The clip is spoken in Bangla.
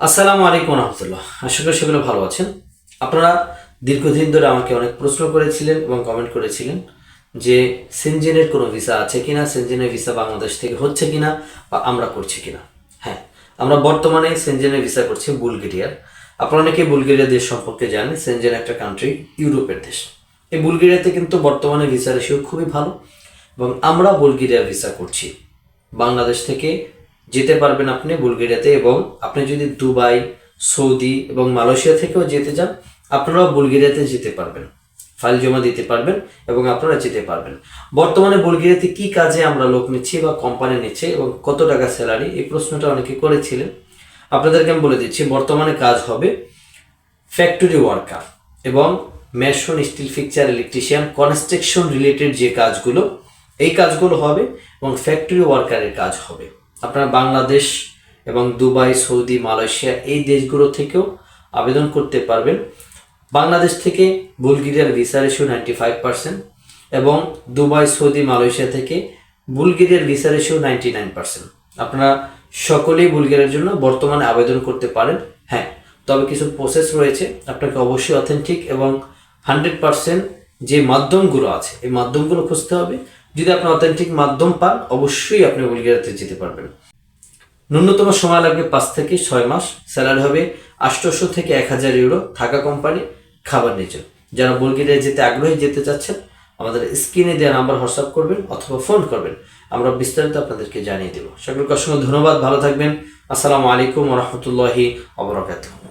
আসসালামু আলাইকুম রহমতুল্লাহ। আশা করি সেগুলো ভালো আছেন। আপনারা দীর্ঘদিন ধরে আমাকে অনেক প্রশ্ন করেছিলেন এবং কমেন্ট করেছিলেন যে সেনজেনের কোনো ভিসা আছে কিনা সেনজেনের ভিসা বাংলাদেশ থেকে হচ্ছে কিনা বা আমরা করছি কিনা। হ্যাঁ আমরা বর্তমানে সেনজেনের ভিসা করছি বুলগেরিয়ার। আপনারা অনেকে বুলগেরিয়া দেশ সম্পর্কে জানেন সেনজেন একটা কান্ট্রি ইউরোপের দেশ। এই বুলগেরিয়াতে কিন্তু বর্তমানে ভিসা রেশিও খুবই ভালো এবং আমরা বুলগেরিয়া ভিসা করছি। বাংলাদেশ থেকে যেতে পারবেন আপনি বুলগেরিয়াতে এবং আপনি যদি দুবাই, সৌদি এবং মালয়েশিয়া থেকেও যেতে চান, আপনারাও বুলগেরিয়াতে যেতে পারবেন। ফাইল জমা দিতে পারবেন এবং আপনারা যেতে পারবেন। বর্তমানে বুলগেরিয়াতে কি কাজে আমরা লোক নিচ্ছি বা কোম্পানি নিচ্ছে এবং কত টাকা স্যালারি এই প্রশ্নটা অনেকে করেছিলেন। আপনাদেরকে আমি বলে দিচ্ছি, বর্তমানে কাজ হবে ফ্যাক্টরি ওয়ার্কার এবং mason steel fixture electrician construction related যে কাজগুলো, এই কাজগুলো হবে এবং ফ্যাক্টরি ওয়ার্কারের কাজ হবে। আপনারা বাংলাদেশ এবং দুবাই, সৌদি, মালয়েশিয়া এই দেশগুলো থেকেও আবেদন করতে পারবেন। বাংলাদেশ থেকে বুলগেরিয়ার visa ratio ninety five percent এবং দুবাই, সৌদি, মালয়েশিয়া থেকে বুলগেরিয়ার visa ratio ninety nine percent আপনারা সকলেই বুলগেরিয়ার জন্য বর্তমানে আবেদন করতে পারেন। হ্যাঁ তবে কিছু প্রসেস রয়েছে। আপনাকে অবশ্যই অথেন্টিক এবং হান্ড্রেড পার্সেন্ট যে মাধ্যমগুলো আছে, এই মাধ্যমগুলো খুঁজতে হবে। যদি আপনি অথেন্টিক মাধ্যম পান, অবশ্যই আপনি বুলগেরিয়াতে যেতে পারবেন। ন্যূনতম সময় লাগবে পাঁচ থেকে ছয় মাস। স্যালারি হবে আটশোশো থেকে এক হাজার ইউরো থাকা কোম্পানি খাবার নিচে যারা বুলগেরিয়া যেতে আগ্রহী যেতে চাচ্ছেন, আমাদের স্ক্রিনে দেওয়া নাম্বার হোয়াটসঅ্যাপ করবেন অথবা ফোন করবেন। আমরা বিস্তারিত আপনাদেরকে জানিয়ে দেবো। সকলকে অসংখ্য ধন্যবাদ। ভালো থাকবেন। আসসালামু আলাইকুম রহমতুল্লাহি অবরাকাতুহ